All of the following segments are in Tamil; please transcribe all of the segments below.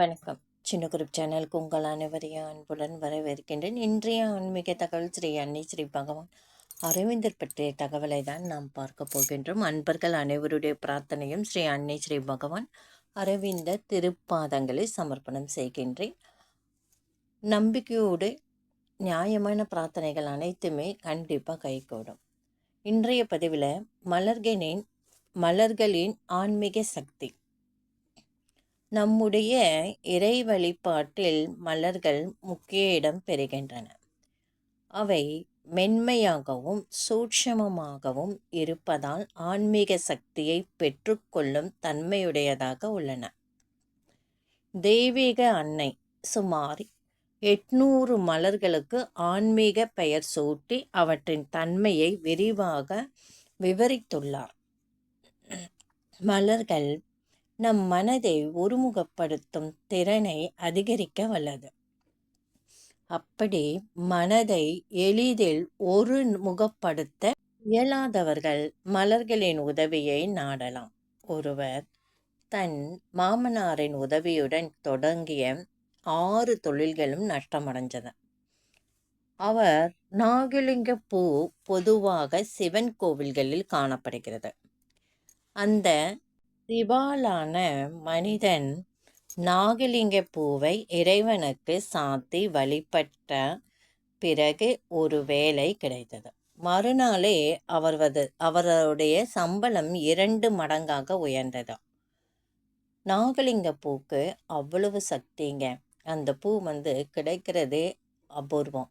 வணக்கம். சின்ன குரூப் சேனலுக்கு உங்கள் அனைவரையும் அன்புடன் வரவேற்கின்றேன். இன்றைய ஆன்மீக தகவல் ஸ்ரீ அன்னை ஸ்ரீ பகவான். அரவிந்தர் பற்றிய தகவலை தான் நாம் பார்க்க போகின்றோம். அன்பர்கள் அனைவருடைய பிரார்த்தனையும் ஸ்ரீ அன்னை ஸ்ரீ பகவான் அரவிந்தர் திருப்பாதங்களை சமர்ப்பணம் செய்கின்றேன். நம்பிக்கையோடு நியாயமான பிரார்த்தனைகள் அனைத்துமே கண்டிப்பாக கைகூடும். இன்றைய பதிவில் மலர்களின் மலர்களின் ஆன்மீக சக்தி. நம்முடைய இறை வழிபாட்டில் மலர்கள் முக்கிய இடம் பெறுகின்றன. அவை மென்மையாகவும் சூட்சமமாகவும் இருப்பதால் ஆன்மீக சக்தியை பெற்றுக்கொள்ளும் தன்மையுடையதாக உள்ளன. தெய்வீக அன்னை சுமார் எட்நூறு மலர்களுக்கு ஆன்மீக பெயர் சூட்டி அவற்றின் தன்மையை விரிவாக விவரித்துள்ளார். மலர்கள் நம் மனதை ஒருமுகப்படுத்தும் திறனை அதிகரிக்க வல்லது. அப்படி மனதை எளிதில் ஒரு முகப்படுத்த இயலாதவர்கள் மலர்களின் உதவியை நாடலாம். ஒருவர் தன் மாமனாரின் உதவியுடன் தொடங்கிய ஆறு தொழில்களும் நஷ்டமடைஞ்சது அவர் நாகலிங்க பூ பொதுவாக சிவன் கோவில்களில் காணப்படுகிறது. அந்த திவாலான மனிதன் நாகலிங்க பூவை இறைவனுக்கு சாத்தி வழிபட்ட பிறகு ஒரு வேலை கிடைத்தது. மறுநாளே அவரது அவருடைய சம்பளம் இரண்டு மடங்காக உயர்ந்தது. நாகலிங்க பூக்கு அவ்வளவு சக்திங்க. அந்த பூ வந்து கிடைக்கிறதே அபூர்வம்.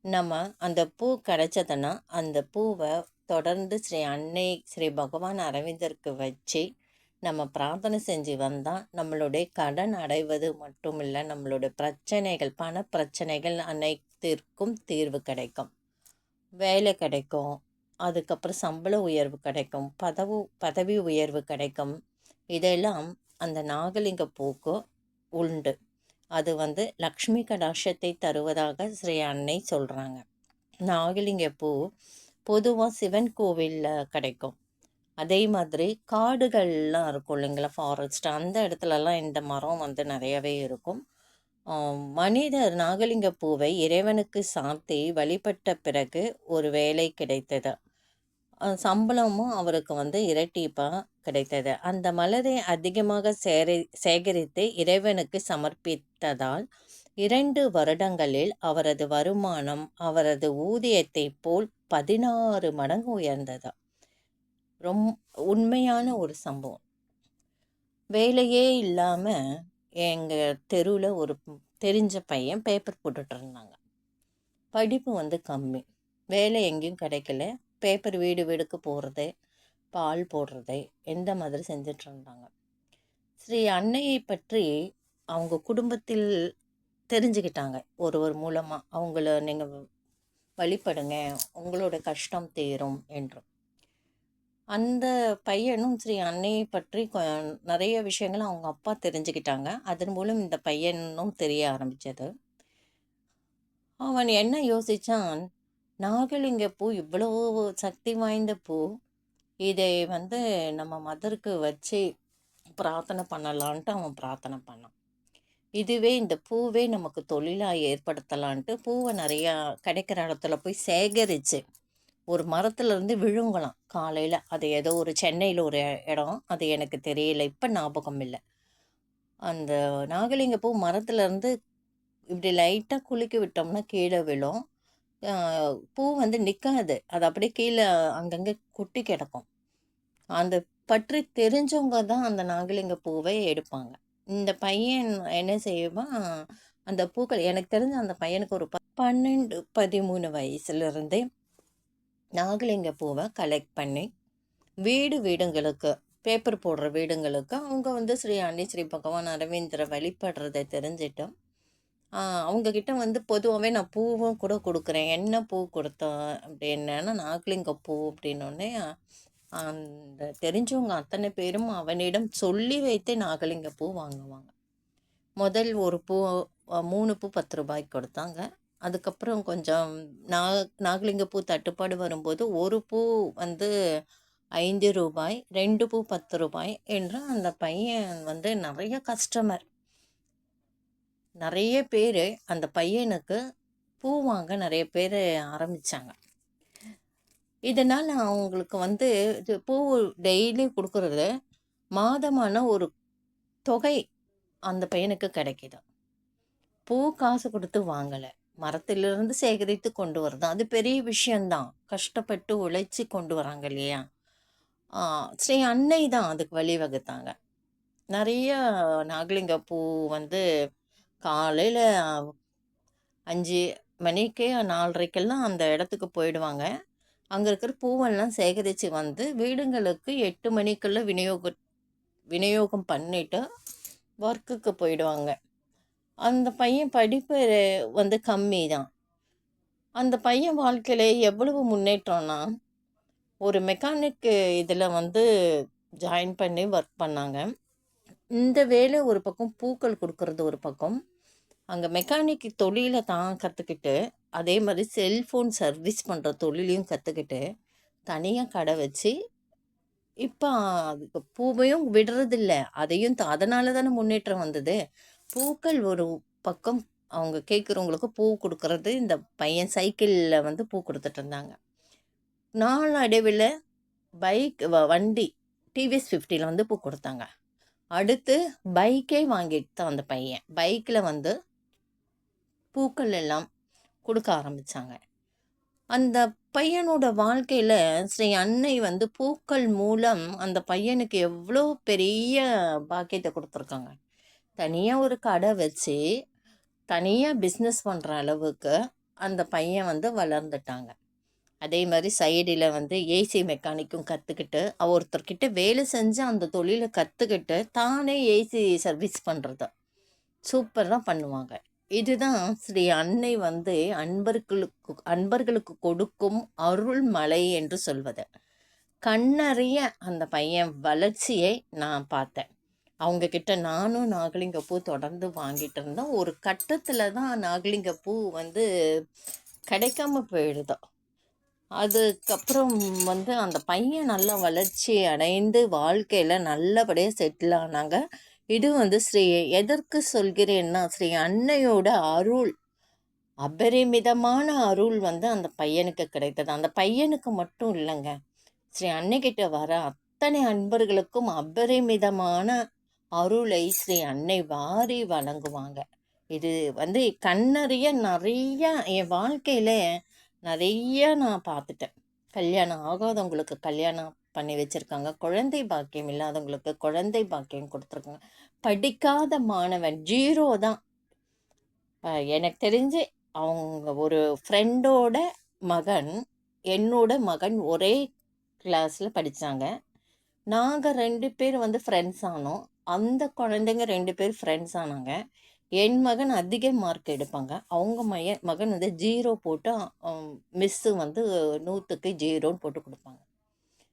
நம்ம அந்த பூ கிடைச்சதுன்னா அந்த பூவை தொடர்ந்து ஸ்ரீ அன்னை ஸ்ரீ பகவான் அரவிந்தருக்கு வச்சு நம்ம பிரார்த்தனை செஞ்சு வந்தால் நம்மளுடைய கடன் அடைவது மட்டும் இல்லை நம்மளுடைய பிரச்சனைகள் பண பிரச்சனைகள் அனைத்திற்கும் தீர்வு கிடைக்கும். வேலை கிடைக்கும் அதுக்கப்புறம் சம்பள உயர்வு கிடைக்கும் பதவு பதவி உயர்வு கிடைக்கும். இதெல்லாம் அந்த நாகலிங்க பூக்கு உண்டு. அது வந்து லக்ஷ்மி கடாட்சத்தை தருவதாக ஸ்ரீ அன்னை சொல்கிறாங்க நாகலிங்க பூ பொதுவாக சிவன் கோவிலில் கிடைக்கும். அதே மாதிரி காடுகள்லாம் இருக்கும் இல்லைங்களா? ஃபாரஸ்ட் அந்த இடத்துலலாம் இந்த மரம் வந்து நிறையவே இருக்கும். மனிதர் நாகலிங்க பூவை இறைவனுக்கு சாத்தி வழிபட்ட பிறகு ஒரு வேலை கிடைத்தது. சம்பளமும் அவருக்கு வந்து இரட்டிப்பாக கிடைத்தது. அந்த மலரை அதிகமாக சேரி சேகரித்து இறைவனுக்கு சமர்ப்பித்ததால் இரண்டு வருடங்களில் அவரது வருமானம் அவரது ஊதியத்தை போல் பதினாறு மடங்கு உயர்ந்ததா. ரொம் உண்மையான ஒரு சம்பவம். வேலையே இல்லாமல் எங்கள் தெருவில் ஒரு தெரிஞ்ச பையன் பேப்பர் போட்டுட்டு இருந்தாங்க. படிப்பு வந்து கம்மி. வேலை எங்கேயும் கிடைக்கல. பேப்பர் வீடு வீடுக்கு போகிறது பால் போடுறது எந்த மாதிரி செஞ்சிட்டு இருந்தாங்க. ஸ்ரீ அன்னையை பற்றி அவங்க குடும்பத்தில் தெரிஞ்சுக்கிட்டாங்க. ஒருவர் மூலமாக அவங்கள நீங்கள் வழிபடுங்க. உங்களோட கஷ்டம் தீரும் என்றும். அந்த பையனும் ஸ்ரீ அன்னையை பற்றி நிறைய விஷயங்கள் அவங்க அப்பா தெரிஞ்சுக்கிட்டாங்க. அதன் மூலம் இந்த பையனும் தெரிய ஆரம்பித்தது அவன் என்ன யோசித்தான் நாகலிங்க பூ இவ்வளோ சக்தி வாய்ந்த பூ. இதை வந்து நம்ம மதருக்கு வச்சு பிரார்த்தனை பண்ணலான்ட்டு அவன் பிரார்த்தனை பண்ணான். இதுவே இந்த பூவே நமக்கு தொழிலாக ஏற்படுத்தலான்ட்டு பூவை நிறையா கிடைக்கிற இடத்துல போய் சேகரித்து ஒரு மரத்துலேருந்து விழுங்கலாம். காலையில். அது ஏதோ ஒரு சென்னையில் ஒரு இடம். அது எனக்கு தெரியல. இப்போ ஞாபகம் இல்லை. அந்த நாகலிங்க பூ மரத்துலேருந்து இப்படி லைட்டாக குலுக்கி விட்டோம்னா கீழே விழும். பூ வந்து நிற்காது அது அப்படியே கீழே அங்கங்கே கொட்டி கிடக்கும். அந்த பற்றி தெரிஞ்சவங்க தான் அந்த நாகலிங்க பூவை எடுப்பாங்க. இந்த பையன் என்ன செய்வான்? அந்த பூக்கள் எனக்கு தெரிஞ்ச அந்த பையனுக்கு ஒரு பன்னெண்டு பதிமூணு வயசுலேருந்தே நாகலிங்க பூவை கலெக்ட் பண்ணி வீடு வீடுங்களுக்கு பேப்பர் போடுற வீடுங்களுக்கு அவங்க வந்து ஸ்ரீ ஆண்டி ஸ்ரீ பகவான் அரவிந்தரை வழிபடுறதை தெரிஞ்சிட்டோம் அவங்கக்கிட்ட வந்து பொதுவாகவே நான் பூவும் கூட கொடுக்குறேன். என்ன பூ கொடுத்தோம் அப்படின்னா நாகலிங்க பூ அப்படின்னோடனே அந்த தெரிஞ்சவங்க அத்தனை பேரும் அவனிடம் சொல்லி வைத்தே நாகலிங்க பூ வாங்குவாங்க. முதல் ஒரு பூ மூணு பூ பத்து ரூபாய்க்கு கொடுத்தாங்க. அதுக்கப்புறம் கொஞ்சம் நாக நாகலிங்க பூ தட்டுப்பாடு வரும்போது ஒரு பூ வந்து ஐந்து ரூபாய் ரெண்டு பூ பத்து ரூபாய் என்று அந்த பையன் வந்து நிறைய கஸ்டமர் நிறைய பேர் அந்த பையனுக்கு பூ வாங்க நிறைய பேர் ஆரம்பித்தாங்க இதனால் அவங்களுக்கு வந்து இது பூ டெய்லி கொடுக்கறது மாதமான ஒரு தொகை அந்த பையனுக்கு கிடைக்கிது. பூ காசு கொடுத்து வாங்கலை. மரத்திலிருந்து சேகரித்து கொண்டு வருது அது பெரிய விஷயந்தான் கஷ்டப்பட்டு உழைச்சி கொண்டு வராங்க இல்லையா? ஸ்ரீ அன்னை தான் அதுக்கு வழிவகுத்தாங்க. நிறைய நாகலிங்க பூ வந்து காலையில் அஞ்சு மணிக்கே நாலரைக்கெல்லாம் அந்த இடத்துக்கு போயிடுவாங்க. அங்கே இருக்கிற பூவெல்லாம் சேகரித்து வந்து வீடுங்களுக்கு எட்டு மணிக்குள்ளே விநியோக விநியோகம் பண்ணிவிட்டு ஒர்க்குக்கு போயிடுவாங்க. அந்த பையன் படிப்பு வந்து கம்மி தான் அந்த பையன் வாழ்க்கையில் எவ்வளவு முன்னேற்றம்னா ஒரு மெக்கானிக் இதில் வந்து ஜாயின் பண்ணி ஒர்க் பண்ணாங்க. இந்த வேலை ஒரு பக்கம் பூக்கள் கொடுக்கறது ஒரு பக்கம். அங்கே மெக்கானிக் தொழிலை தான் கற்றுக்கிட்டு அதே மாதிரி செல்ஃபோன் சர்வீஸ் பண்ணுற தொழிலையும் கற்றுக்கிட்டு தனியாக கடை வச்சு இப்போ அதுக்கு பூவையும் விடுறதில்ல. அதையும் அதனால தானே முன்னேற்றம் வந்தது. பூக்கள் ஒரு பக்கம் அவங்க கேட்குறவங்களுக்கு பூ கொடுக்கறது இந்த பையன் சைக்கிளில் வந்து பூ கொடுத்துட்டு இருந்தாங்க. நாலு அடைவில் பைக் வண்டி டிவிஎஸ் ஃபிஃப்டியில் வந்து பூ கொடுத்தாங்க. அடுத்து பைக்கே வாங்கிட்டு தான் அந்த பையன். பைக்கில் வந்து பூக்கள் எல்லாம் கொடுக்க ஆரம்பித்தாங்க அந்த பையனோட வாழ்க்கையில் ஸ்ரீ அன்னை வந்து பூக்கள் மூலம் அந்த பையனுக்கு எவ்வளோ பெரிய பாக்கியத்தை கொடுத்துருக்காங்க. தனியாக ஒரு கடை வச்சு தனியாக பிஸ்னஸ் பண்ணுற அளவுக்கு அந்த பையன் வந்து வளர்ந்துட்டாங்க. அதே மாதிரி சைடில் வந்து ஏசி மெக்கானிக்கும் கற்றுக்கிட்டு ஒருத்தர்கிட்ட வேலை செஞ்சு அந்த தொழிலை கற்றுக்கிட்டு தானே ஏசி சர்வீஸ் பண்ணுறது சூப்பராக பண்ணுவாங்க. இதுதான் ஸ்ரீ அன்னை வந்து அன்பர்களுக்கு அன்பர்களுக்கு கொடுக்கும் அருள் மலை என்று சொல்வது. கண்ணறிய அந்த பையன் வளர்ச்சியை நான் பார்த்தேன். அவங்க கிட்ட நானும் நாகலிங்க பூ தொடர்ந்து வாங்கிட்டு இருந்தோம். ஒரு கட்டத்தில் தான் நாகலிங்க பூ வந்து கிடைக்காம போயிடுதோ. அதுக்கப்புறம் வந்து அந்த பையன் நல்ல வளர்ச்சி அடைந்து வாழ்க்கையில் நல்லபடியாக செட்டில் ஆனாங்க. இது வந்து ஸ்ரீ எதற்கு சொல்கிறேன்னா ஸ்ரீ அன்னையோட அருள் அபரிமிதமான அருள் வந்து அந்த பையனுக்கு கிடைத்தது. அந்த பையனுக்கு மட்டும் இல்லைங்க. ஸ்ரீ அன்னைக்கிட்ட வர அத்தனை அன்பர்களுக்கும் அபரிமிதமான அருளை ஸ்ரீ அன்னை வாரி வழங்குவாங்க இது வந்து கண்ணறிய நிறைய என் வாழ்க்கையில் நிறைய நான் பார்த்துட்டேன். கல்யாணம் ஆகாதவங்களுக்கு கல்யாணம் பண்ணி வச்சுருக்காங்க. குழந்தை பாக்கியம் இல்லாதவங்களுக்கு குழந்தை பாக்கியம் கொடுத்துருக்காங்க. படிக்காத மாணவன் ஜீரோ தான். எனக்கு தெரிஞ்சு அவங்க ஒரு ஃப்ரெண்டோட மகன் என்னோட மகன் ஒரே கிளாஸில் படித்தாங்க நாங்கள் ரெண்டு பேர் வந்து ஃப்ரெண்ட்ஸ் ஆனோம். அந்த குழந்தைங்க ரெண்டு பேர் ஃப்ரெண்ட்ஸ் ஆனாங்க. என் மகன் அதிக மார்க் எடுப்பாங்க. அவங்க மைய மகன் வந்து ஜீரோ போட்டு மிஸ்ஸு வந்து நூற்றுக்கு ஜீரோன்னு போட்டு கொடுப்பாங்க.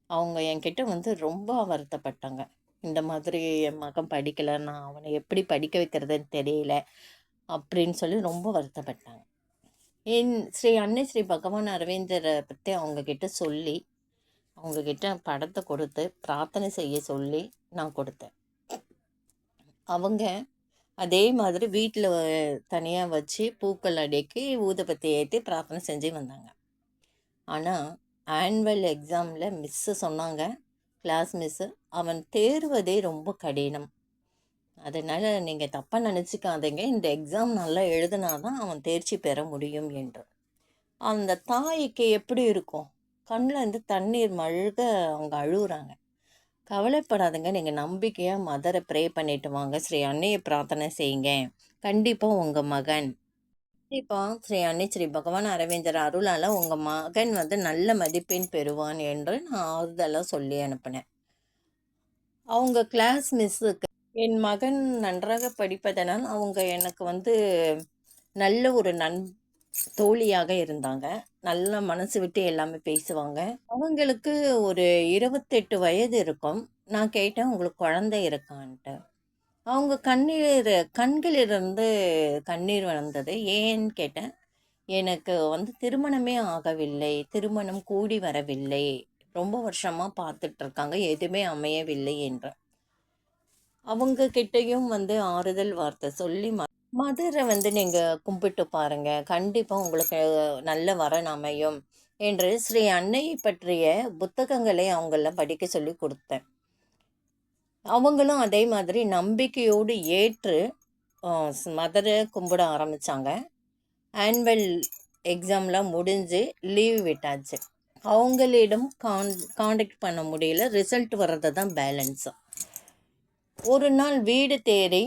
அவங்க என்கிட்ட வந்து ரொம்ப வருத்தப்பட்டாங்க. இந்த மாதிரி என் மகன் படிக்கலை நான் அவனை எப்படி படிக்க வைக்கிறதுன்னு தெரியல அப்படின்னு சொல்லி ரொம்ப வருத்தப்பட்டாங்க. என் ஸ்ரீ அன்னை ஸ்ரீ பகவான் அரவிந்தரை பற்றி அவங்கக்கிட்ட சொல்லி அவங்கக்கிட்ட படத்தை கொடுத்து பிரார்த்தனை செய்ய சொல்லி நான் கொடுத்தேன். அவங்க அதே மாதிரி வீட்டில் தனியாக வச்சு பூக்கள் அடைக்கி ஊதுபத்தி ஏற்றி பிரார்த்தனை செஞ்சு வந்தாங்க. ஆனால் ஆனுவல் எக்ஸாமில் மிஸ்ஸு சொன்னாங்க. கிளாஸ் மிஸ்ஸு அவன் தேர்வதே ரொம்ப கடினம். அதனால் நீங்கள் தப்பாக நினச்சிக்காதீங்க. இந்த எக்ஸாம் நல்லா எழுதினா தான் அவன் தேர்ச்சி பெற முடியும் என்று. அந்த தாய்க்கு எப்படி இருக்கும்? கண்ணில் இருந்து தண்ணீர் மழுக அவங்க அழுகுறாங்க. கவலைப்படாதுங்க. நீங்கள் நம்பிக்கையாக மதரை ப்ரே பண்ணிட்டு வாங்க. ஸ்ரீ அன்னையை பிரார்த்தனை செய்யுங்க. கண்டிப்பாக உங்கள் மகன். கண்டிப்பாக ஸ்ரீ அன்னை ஸ்ரீ பகவான் அரவிந்தர் அருளால் உங்கள் மகன் வந்து நல்ல மதிப்பெண் பெறுவான் என்று நான் ஆறுதலாக சொல்லி அனுப்பினேன். அவங்க கிளாஸ் மிஸ்ஸுக்கு என் மகன் நன்றாக படிப்பதனால் அவங்க எனக்கு வந்து நல்ல ஒரு நன் தோழியாக இருந்தாங்க. நல்ல மனசு விட்டு எல்லாமே பேசுவாங்க. அவங்களுக்கு ஒரு இருபத்தெட்டு வயது இருக்கும். நான் கேட்டேன் உங்களுக்கு குழந்தை இருக்கான்ட்டு. அவங்க கண்ணீர் கண்களிலிருந்து கண்ணீர் வளர்ந்தது. ஏன்னு கேட்டேன் எனக்கு வந்து திருமணமே ஆகவில்லை. திருமணம் கூடி வரவில்லை. ரொம்ப வருஷமாக பார்த்துட்ருக்காங்க எதுவுமே அமையவில்லை என்று அவங்க கிட்டேயும் வந்து ஆறுதல் வார்த்தை சொல்லி மதுரை வந்து நீங்கள் கும்பிட்டு பாருங்க. கண்டிப்பாக உங்களுக்கு நல்ல வரன் அமையும் என்று ஸ்ரீ அன்னையை பற்றிய புத்தகங்களை அவங்கள படிக்க சொல்லி கொடுத்தேன். அவங்களும் அதே மாதிரி நம்பிக்கையோடு ஏற்று மதுரை கும்பிட ஆரம்பித்தாங்க ஆன்வல் எக்ஸாம்லாம் முடிஞ்சு லீவ் விட்டாச்சு. அவங்களிடம் கான் காண்டக்ட் பண்ண முடியல. ரிசல்ட் வர்றது தான் பேலன்ஸு. ஒரு நாள் வீடு தேடி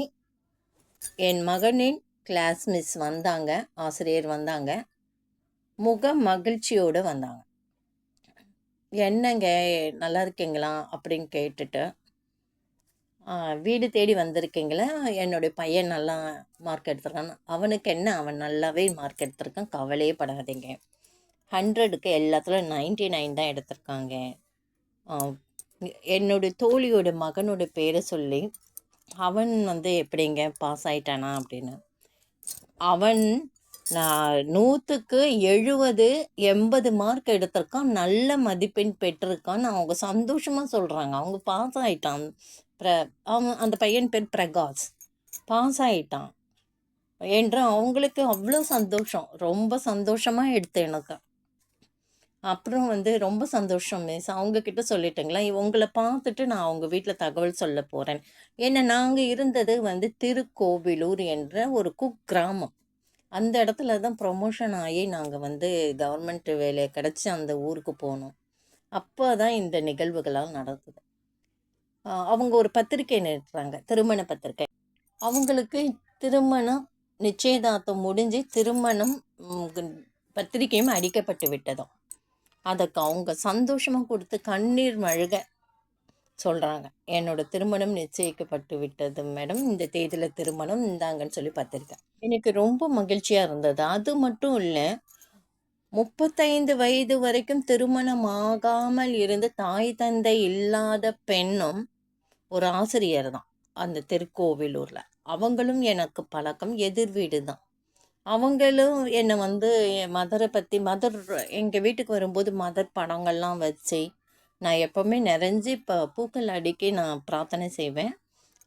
என் மகனின் கிளாஸ் மிஸ் வந்தாங்க ஆசிரியர் வந்தாங்க. முக மகிழ்ச்சியோடு வந்தாங்க. என்னங்க நல்லா இருக்கீங்களா? அப்படின்னு கேட்டுட்டு வீடு தேடி வந்திருக்கீங்களா? என்னுடைய பையன் நல்லா மார்க் எடுத்திருக்கான். அவனுக்கு என்ன? அவன் நல்லாவே மார்க் எடுத்திருக்கான். கவலையே படாதீங்க. ஹண்ட்ரடுக்கு எல்லாத்துலையும் நைன்டி நைன் தான் எடுத்திருக்காங்க. என்னுடைய தோழியோட மகனோட பேரை சொல்லி அவன் வந்து எப்படிங்க பாஸ் ஆயிட்டானா அப்படின்னு. அவன் நான் நூற்றுக்கு எழுபது எண்பது மார்க் எடுத்திருக்கான். நல்ல மதிப்பெண் பெற்றிருக்கான்னு அவங்க சந்தோஷமாக சொல்கிறாங்க அவங்க பாஸ் ஆகிட்டான் ப்ர அவன் அந்த பையன் பேர் பிரகாஷ். பாஸ் ஆகிட்டான் என்று அவங்களுக்கு அவ்வளோ சந்தோஷம். ரொம்ப சந்தோஷமாக எடுத்து எனக்கு. அப்புறம் வந்து ரொம்ப சந்தோஷம் மிஸ் அவங்கக்கிட்ட சொல்லிட்டேங்களா உங்களை பார்த்துட்டு நான் அவங்க வீட்டில் தகவல் சொல்ல போகிறேன் ஏன்னா நாங்கள் இருந்தது வந்து திருக்கோவிலூர் என்ற ஒரு குக் கிராமம். அந்த இடத்துல தான் ப்ரொமோஷன் ஆகி நாங்கள் வந்து கவர்மெண்ட் வேலையை கிடச்சி அந்த ஊருக்கு போனோம். அப்போ தான் இந்த நிகழ்வுகளால் நடக்குது அவங்க ஒரு பத்திரிக்கை நிறுத்துறாங்க திருமண பத்திரிக்கை. அவங்களுக்கு திருமணம் நிச்சயதார்த்தம் முடிஞ்சு திருமணம் பத்திரிக்கையும் அடிக்கப்பட்டு விட்டதும். அதுக்கு அவங்க சந்தோஷமாக கொடுத்து கண்ணீர் மழுக சொல்கிறாங்க என்னோட திருமணம் நிச்சயிக்கப்பட்டு விட்டது மேடம். இந்த தேதியில் திருமணம் இந்தாங்கன்னு சொல்லி பார்த்துருக்கேன். எனக்கு ரொம்ப மகிழ்ச்சியாக இருந்தது. அது மட்டும் இல்லை முப்பத்தைந்து வயது வரைக்கும் திருமணம் ஆகாமல் இருந்து தாய் தந்தை இல்லாத பெண்ணும் ஒரு ஆசிரியர் தான் அந்த திருக்கோவிலூரில். அவங்களும் எனக்கு பழக்கம். எதிர் வீடு தான் அவங்களும் என்னை வந்து என் மதரை பற்றி மதர் எங்கள் வீட்டுக்கு வரும்போது மதர் படங்கள்லாம் வச்சு நான் எப்போவுமே நிறைஞ்சி இப்போ பூக்கள் அடிக்கி நான் பிரார்த்தனை செய்வேன்.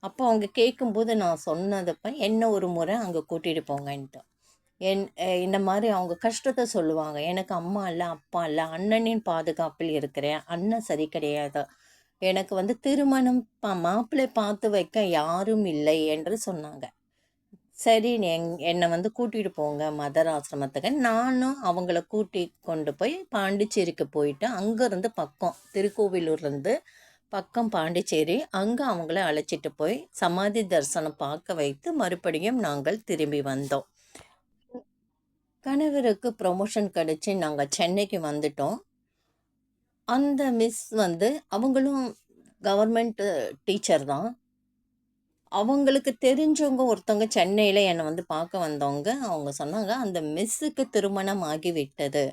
அப்போ அவங்க கேட்கும்போது நான் சொன்னதப்போ என்ன ஒரு முறை அங்கே கூட்டிகிட்டு போங்கன்ட்டு. என் இந்த மாதிரி அவங்க கஷ்டத்தை சொல்லுவாங்க. எனக்கு அம்மா இல்லை அப்பா இல்லை அண்ணனின் பாதுகாப்பில் இருக்கிறேன். அண்ணன் சரி கிடையாது. எனக்கு வந்து திருமணம் மாப்பிள்ளை பார்த்து வைக்க யாரும் இல்லை என்று சொன்னாங்க. சரி எங் என்னை வந்து கூட்டிகிட்டு போங்க மதர் ஆசிரமத்துக்கு. நானும் அவங்கள கூட்டி கொண்டு போய் பாண்டிச்சேரிக்கு போயிட்டு அங்கேருந்து பக்கம் திருக்கோவிலூர்லேருந்து பக்கம் பாண்டிச்சேரி அங்கே அவங்கள அழைச்சிட்டு போய் சமாதி தரிசனம் பார்க்க வைத்து மறுபடியும் நாங்கள் திரும்பி வந்தோம். கணவருக்கு ப்ரொமோஷன் கிடச்சி நாங்கள் சென்னைக்கு வந்துட்டோம். அந்த மிஸ் வந்து அவங்களும் கவர்மெண்ட் டீச்சர் தான். அவங்களுக்கு தெரிஞ்சவங்க ஒருத்தவங்க சென்னையில் என்னை வந்து பார்க்க வந்தவங்க அவங்க சொன்னாங்க அந்த மிஸ்ஸுக்கு திருமணம் ஆகிவிட்டது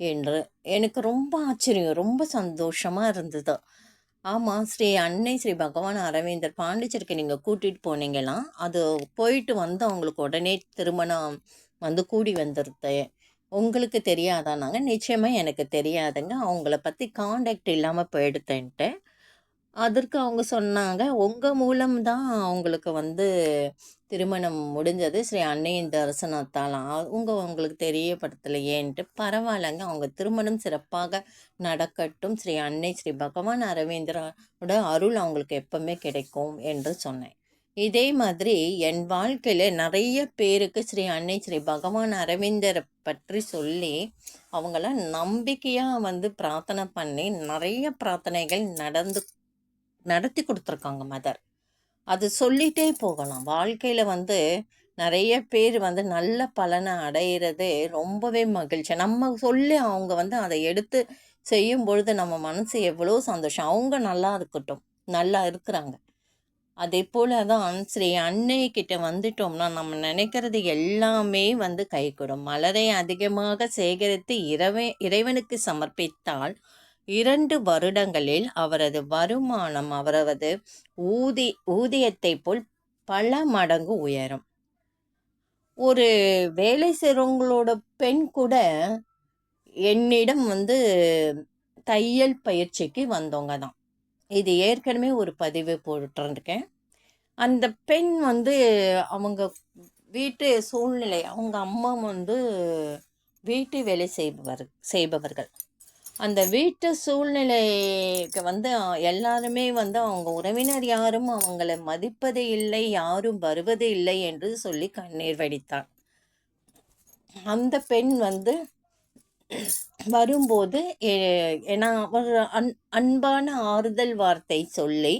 என்று. எனக்கு ரொம்ப ஆச்சரியம் ரொம்ப சந்தோஷமாக இருந்தது. ஆமாம் ஸ்ரீ அன்னை ஸ்ரீ பகவான் அரவிந்தர் பாண்டிச்சேரிக்கு நீங்கள் கூட்டிகிட்டு போனீங்களாம் அது போயிட்டு வந்து அவங்களுக்கு உடனே திருமணம் வந்து கூடி வந்துருது. உங்களுக்கு தெரியாதானாங்க நிச்சயமாக எனக்கு தெரியாதுங்க. அவங்கள பற்றி காண்டாக்ட் இல்லாமல் போயிடுத்தேன்ட்டு அதற்கு அவங்க சொன்னாங்க. உங்கள் மூலம் தான் அவங்களுக்கு வந்து திருமணம் முடிஞ்சது. ஸ்ரீ அன்னையின் தரிசனத்தால் அவங்க உங்களுக்கு தெரியப்படுத்தலையேன்ட்டு பரவாயில்லைங்க. அவங்க திருமணம் சிறப்பாக நடக்கட்டும். ஸ்ரீ அன்னை ஸ்ரீ பகவான் அரவிந்தரோட அருள் அவங்களுக்கு எப்பவுமே கிடைக்கும் என்று சொன்னேன். இதே மாதிரி என் வாழ்க்கையில் நிறைய பேருக்கு ஸ்ரீ அன்னை ஸ்ரீ பகவான் அரவிந்தரை பற்றி சொல்லி அவங்கள நம்பிக்கையாக வந்து பிரார்த்தனை பண்ணி நிறைய பிரார்த்தனைகள் நடந்து நடத்தி கொடுத்துருக்காங்க மதர் அது சொல்லிகிட்டே போகலாம். வாழ்க்கையில் வந்து நிறைய பேர் வந்து நல்ல பலனை அடையிறது ரொம்பவே மகிழ்ச்சி. நம்ம சொல்லி அவங்க வந்து அதை எடுத்து செய்யும் பொழுது நம்ம மனசு எவ்வளோ சந்தோஷம். அவங்க நல்லா இருக்கட்டும். நல்லா இருக்கிறாங்க. அதே போல தான் ஸ்ரீ அன்னை கிட்ட வந்துட்டோம்னா நம்ம நினைக்கிறது எல்லாமே வந்து கைகூடும். மலரை அதிகமாக சேகரித்து இரவே இறைவனுக்கு சமர்ப்பித்தால் இரண்டு வருடங்களில் அவரது வருமானம் அவரது ஊதி ஊதியத்தை போல் பல மடங்கு உயரும். ஒரு வேலை செய்கிறவங்களோட பெண் கூட என்னிடம் வந்து தையல் பயிற்சிக்கு வந்தவங்க தான். இது ஏற்கனவே ஒரு பதிவு போட்டுருக்கேன். அந்த பெண் வந்து அவங்க வீட்டு சூழ்நிலை அவங்க அம்மா வந்து வீட்டு வேலை செய்பவர் செய்பவர்கள். அந்த வீட்டு சூழ்நிலைக்கு வந்து எல்லாருமே வந்து அவங்க உறவினர் யாரும் அவங்களை மதிப்பது இல்லை யாரும் வருவது இல்லை என்று சொல்லி கண்ணீர் வடித்தார் அந்த பெண் வந்து வரும்போது ஏன்னா ஒரு அன் அன்பான ஆறுதல் வார்த்தை சொல்லி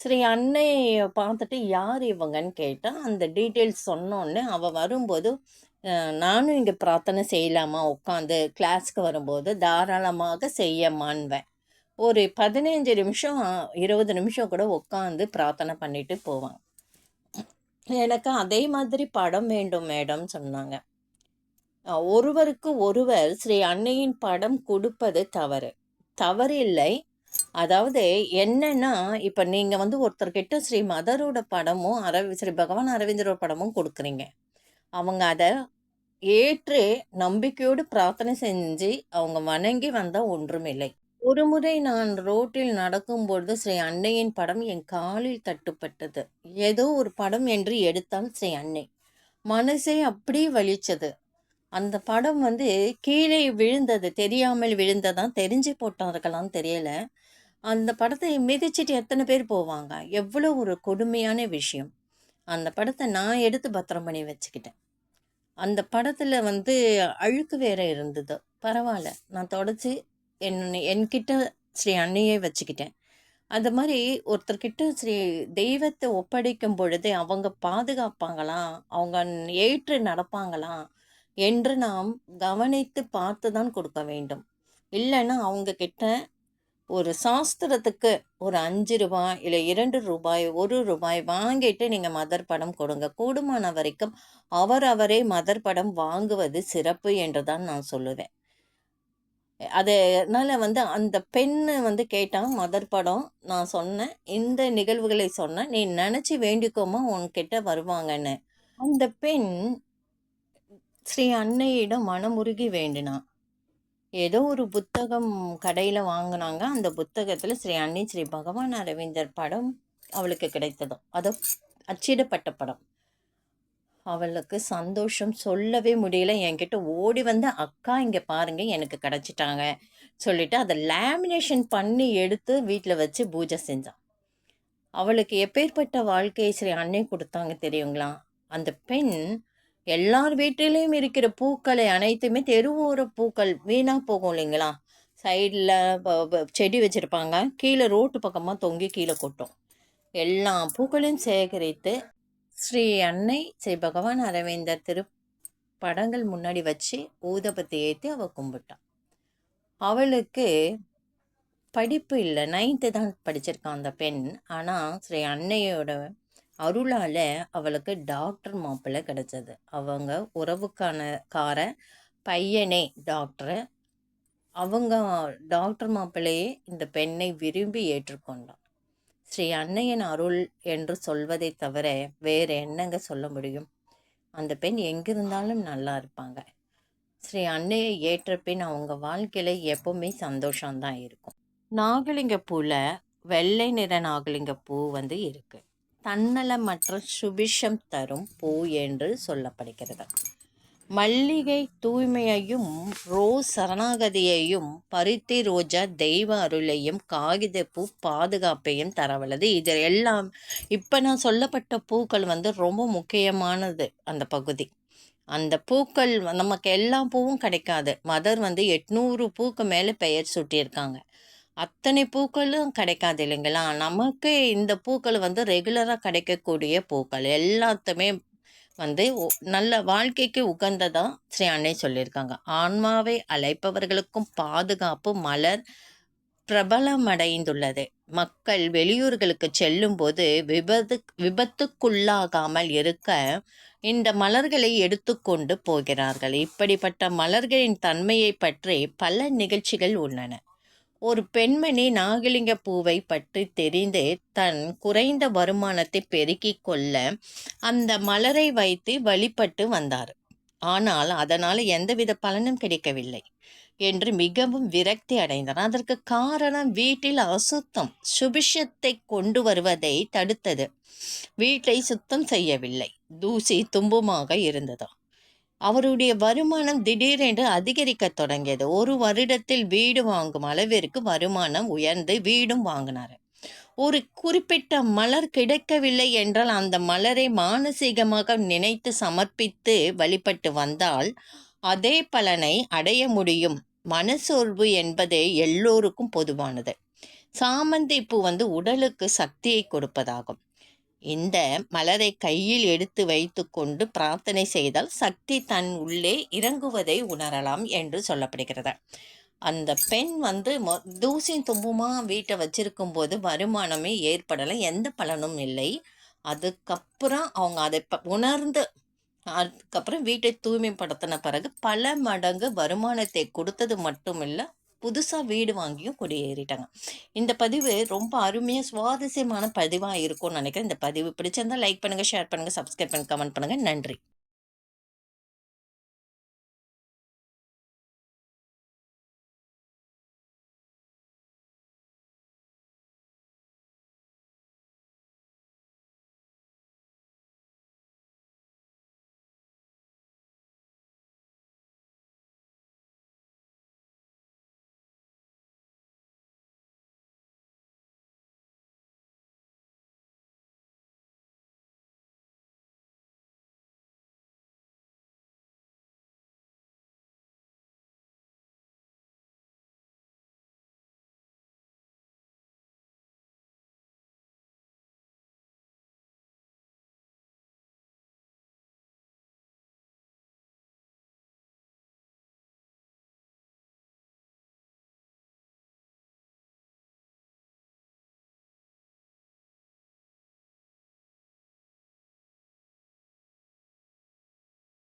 சரி அன்னையை பார்த்துட்டு யார் இவங்கன்னு கேட்டால் அந்த டீட்டெயில்ஸ் சொன்னோன்னே அவள் வரும்போது நானும் இங்கே பிரார்த்தனை செய்யலாமா? உட்காந்து கிளாஸ்க்கு வரும்போது தாராளமாக செய்யமான்வேன் ஒரு பதினைஞ்சு நிமிஷம் இருபது நிமிஷம் கூட உட்காந்து பிரார்த்தனை பண்ணிட்டு போவாங்க எனக்கு அதே மாதிரி படம் வேண்டும் மேடம் சொன்னாங்க. ஒருவருக்கு ஒருவர் ஸ்ரீ அன்னையின் படம் கொடுப்பது தவறு. தவறு இல்லை அதாவது என்னன்னா இப்போ நீங்கள் வந்து ஒருத்தர்கிட்ட ஸ்ரீ மதரோட படமும் அரவி ஸ்ரீ பகவான் அரவிந்தரோட படமும் கொடுக்குறீங்க. அவங்க அதை ஏற்று நம்பிக்கையோடு பிரார்த்தனை செஞ்சு அவங்க வணங்கி வந்தால் ஒன்றுமில்லை. ஒரு முறை நான் ரோட்டில் நடக்கும்பொழுது ஸ்ரீ அன்னையின் படம் என் காலில் தட்டுப்பட்டது. ஏதோ ஒரு படம் என்று எடுத்தால் ஸ்ரீ அன்னை. மனசே அப்படியே வலிச்சது. அந்த படம் வந்து கீழே விழுந்தது. தெரியாமல் விழுந்ததான். தெரிஞ்சு போட்டார்களான்னு தெரியல. அந்த படத்தை மிதிச்சிட்டு எத்தனை பேர் போவாங்க? எவ்வளோ ஒரு கொடுமையான விஷயம். அந்த படத்தை நான் எடுத்து பத்திரம் பண்ணி வச்சுக்கிட்டேன். அந்த படத்தில் வந்து அழுக்கு வேற இருந்தது. பரவாயில்ல. நான் தொடச்சி என் என்கிட்ட ஸ்ரீ அன்னையே வச்சுக்கிட்டேன். அந்த மாதிரி ஒருத்தர்கிட்ட ஸ்ரீ தெய்வத்தை ஒப்படைக்கும் பொழுது அவங்க பாதுகாப்பாங்களா? அவங்க ஏற்று நடப்பாங்களா? என்று நாம் கவனித்து பார்த்து தான் கொடுக்க வேண்டும். இல்லைன்னா அவங்க கிட்ட ஒரு சாஸ்திரத்துக்கு ஒரு அஞ்சு ரூபாய் இல்லை இரண்டு ரூபாய் ஒரு ரூபாய் வாங்கிட்டு நீங்கள் மதர் படம் கொடுங்க. கூடுமான வரைக்கும் அவர் அவரே மதர் படம் வாங்குவது சிறப்பு என்று தான் நான் சொல்லுவேன். அதனால் வந்து அந்த பெண்ணு வந்து கேட்டால் மதர் படம் நான் சொன்னேன் இந்த நிகழ்வுகளை சொன்னேன் நீ நினச்சி வேண்டிக்கோமா உன்கிட்ட வருவாங்கன்னு. அந்த பெண் ஸ்ரீ அன்னையிடம் மனமுருகி வேண்டினான். ஏதோ ஒரு புத்தகம் கடையில் வாங்கினாங்க. அந்த புத்தகத்தில் ஸ்ரீ அன்னி ஸ்ரீ பகவான் அரவிந்தர் படம் அவளுக்கு கிடைத்ததும். அதோ அச்சிடப்பட்ட படம். அவளுக்கு சந்தோஷம் சொல்லவே முடியல. என்கிட்ட ஓடி வந்து அக்கா இங்கே பாருங்க எனக்கு கிடச்சிட்டாங்க. சொல்லிட்டு அதை லேமினேஷன் பண்ணி எடுத்து வீட்டில் வச்சு பூஜை செஞ்சான் அவளுக்கு எப்பேற்பட்ட வாழ்க்கையை ஸ்ரீ அன்னை கொடுத்தாங்க தெரியுங்களா? அந்த பெண் எல்லார் வீட்டிலையும் இருக்கிற பூக்களை அனைத்துமே தெருவோர பூக்கள் வீணாக போகும் இல்லைங்களா? சைடில் செடி வச்சுருப்பாங்க. கீழே ரோட்டு பக்கமாக தொங்கி கீழே கொட்டும். எல்லா பூக்களையும் சேகரித்து ஸ்ரீ அன்னை ஸ்ரீ பகவான் அரவிந்தர் திரு படங்கள் முன்னாடி வச்சு ஊதபத்தி ஏற்றி அவள் கும்பிட்டான். அவளுக்கு படிப்பு இல்லை. நைன்த்து தான் படிச்சிருக்கான் அந்த பெண். ஆனால் ஸ்ரீ அன்னையோட அருளால் அவளுக்கு டாக்டர் மாப்பிள்ளை கிடச்சது. அவங்க உறவுக்கான கார பையனே டாக்டரு. அவங்க டாக்டர் மாப்பிள்ளையே இந்த பெண்ணை விரும்பி ஏற்றுக்கொண்டான். ஸ்ரீ அன்னையின் அருள் என்று சொல்வதை தவிர வேறு என்னங்க சொல்ல முடியும்? அந்த பெண் எங்கிருந்தாலும் நல்லா இருப்பாங்க. ஸ்ரீ அன்னையை ஏற்ற பின் அவங்க வாழ்க்கையில் எப்பவுமே சந்தோஷம்தான் இருக்கும். நாகலிங்க பூவில் வெள்ளை நிற நாகலிங்க பூ வந்து இருக்குது தன்னலமற்ற சுபிஷம் தரும் பூ என்று சொல்லப்படுகிறது. மல்லிகை தூய்மையையும் ரோஸ் சரணாகதியையும் பருத்தி ரோஜா தெய்வ அருளையும் காகித பூ பாதுகாப்பையும் தரவல்லது. இது எல்லாம் இப்போ நான் சொல்லப்பட்ட பூக்கள் வந்து ரொம்ப முக்கியமானது அந்த பகுதி. அந்த பூக்கள் நமக்கு எல்லா பூவும் கிடைக்காது. மதர் வந்து எட்நூறு பூக்கு மேலே பெயர் சூட்டியிருக்காங்க. அத்தனை பூக்களும் கிடைக்காது இல்லைங்களா? நமக்கு இந்த பூக்கள் வந்து ரெகுலராக கிடைக்கக்கூடிய பூக்கள். எல்லாத்துமே வந்து நல்ல வாழ்க்கைக்கு உகந்ததாக ஸ்ரீ அன்னை சொல்லியிருக்காங்க. ஆன்மாவை அழைப்பவர்களுக்கும் பாதுகாப்பு மலர் பிரபலமடைந்துள்ளது. மக்கள் வெளியூர்களுக்கு செல்லும்போது விபத்து விபத்துக்குள்ளாகாமல் இருக்க இந்த மலர்களை எடுத்துக்கொண்டு போகிறார்கள். இப்படிப்பட்ட மலர்களின் தன்மையை பற்றி பல நிகழ்ச்சிகள் உள்ளன. ஒரு பெண்மணி நாகலிங்க பூவை பற்றி தெரிந்து தன் குறைந்த வருமானத்தை பெருக்கிக் கொள்ள அந்த மலரை வைத்து வழிபட்டு வந்தார். ஆனால் அதனால் எந்தவித பலனும் கிடைக்கவில்லை என்று மிகவும் விரக்தி அடைந்தார் அதற்கு காரணம் வீட்டில் அசுத்தம் சுபிஷத்தை கொண்டு வருவதை தடுத்தது. வீட்டை சுத்தம் செய்யவில்லை. தூசி தும்புமாக இருந்ததா. அவருடைய வருமானம் திடீரென்று அதிகரிக்கத் தொடங்கியது. ஒரு வருடத்தில் வீடு வாங்கும் அளவிற்கு வருமானம் உயர்ந்து வீடும் வாங்கினார். ஒரு குறிப்பிட்ட மலர் கிடைக்கவில்லை என்றால் அந்த மலரை மானசீகமாக நினைத்து சமர்ப்பித்து வழிபட்டு வந்தால் அதே பலனை அடைய முடியும். மனசோர்வு என்பது எல்லோருக்கும் பொதுவானது. சாமந்தி பூ வந்து உடலுக்கு சக்தியை கொடுப்பதாகும். இந்த மலரை கையில் எடுத்து வைத்துக்கொண்டு பிரார்த்தனை செய்தால் சக்தி தன் உள்ளே இறங்குவதை உணரலாம் என்று சொல்லப்படுகிறது. அந்த பெண் வந்து மொ தூசியும் தும்புமா வீட்டை வச்சிருக்கும் போது வருமானமே ஏற்படலை எந்த பலனும் இல்லை. அதுக்கப்புறம் அவங்க அதை ப உணர்ந்து அதுக்கப்புறம் வீட்டை தூய்மைப்படுத்தின பிறகு பல மடங்கு வருமானத்தை கொடுத்தது மட்டும் இல்லை புதுசாக வீடு வாங்கியும் குடியேறிட்டாங்க. இந்த பதிவு ரொம்ப அருமையாக சுவாரஸ்யமான பதிவாக இருக்கும்னு நினைக்கிறேன். இந்த பதிவு பிடிச்சிருந்தால் லைக் பண்ணுங்கள் ஷேர் பண்ணுங்கள் சப்ஸ்கிரைப் பண்ணுங்கள் கமெண்ட் பண்ணுங்கள் நன்றி.